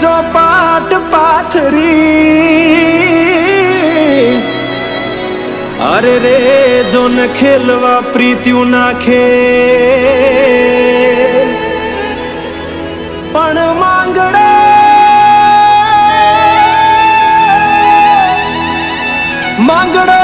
ચોપાટ પાથરી અરે રે જોન ખેલવા પ્રીત્યુ નાખે. પણ માંગડે માંગડો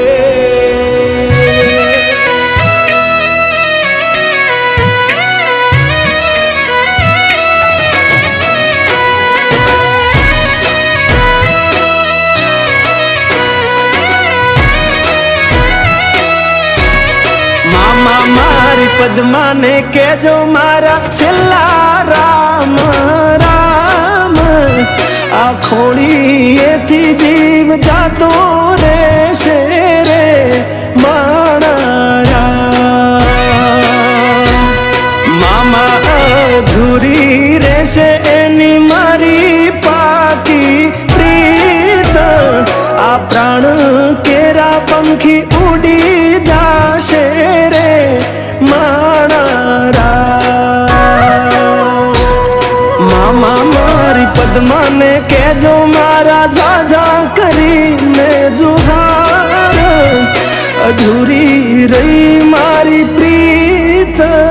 પદ્માને કેજો મારા છેલ્લા રામ રામ આ ખોડીએથી જીવ જાતો રહેશે રે મારા રામ મામા અધૂરી રહેશે કેજો મારા જાજા કરીને જુહાર અધૂરી રહી મારી પ્રીતડી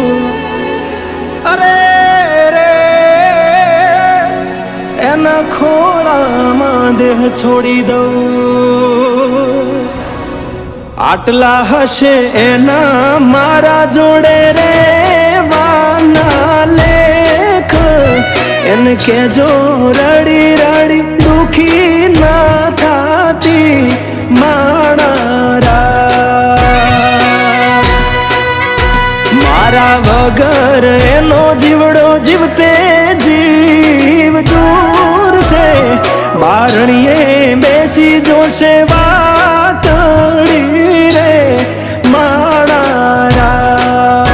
છોડી દઉં. આટલા હશે એના મારા જોડે રે લેખ. એને કેજો રડી રડી, દુખી ના થાતી માણારા. મારા વગર એનો જીવડો જીવતે જીવ જોરશે બારણીએ બેસી જોશે વાતડી રે માણા રામ.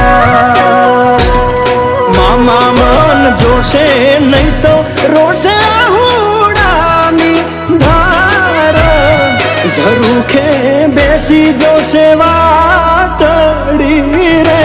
મામા મન જોશે નહીં તો રોશે હુડાની ધાર બેસી જોશે વાતડી રે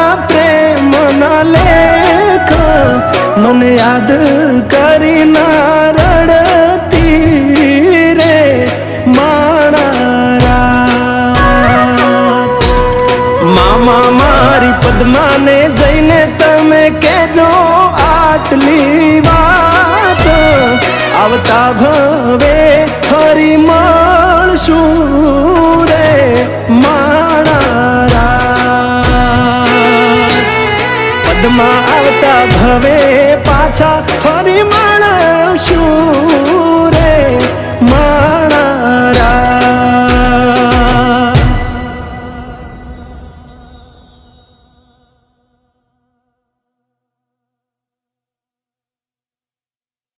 ના લેખ મને યાદ કરી ના રડતી રે માણા મામા મારી પદ્માને જઈને તમે કેજો આટલી વાત. આવતા ભવે ફરી મળશું રે માણારા માં આવતા ભવે પાછા ફરી માં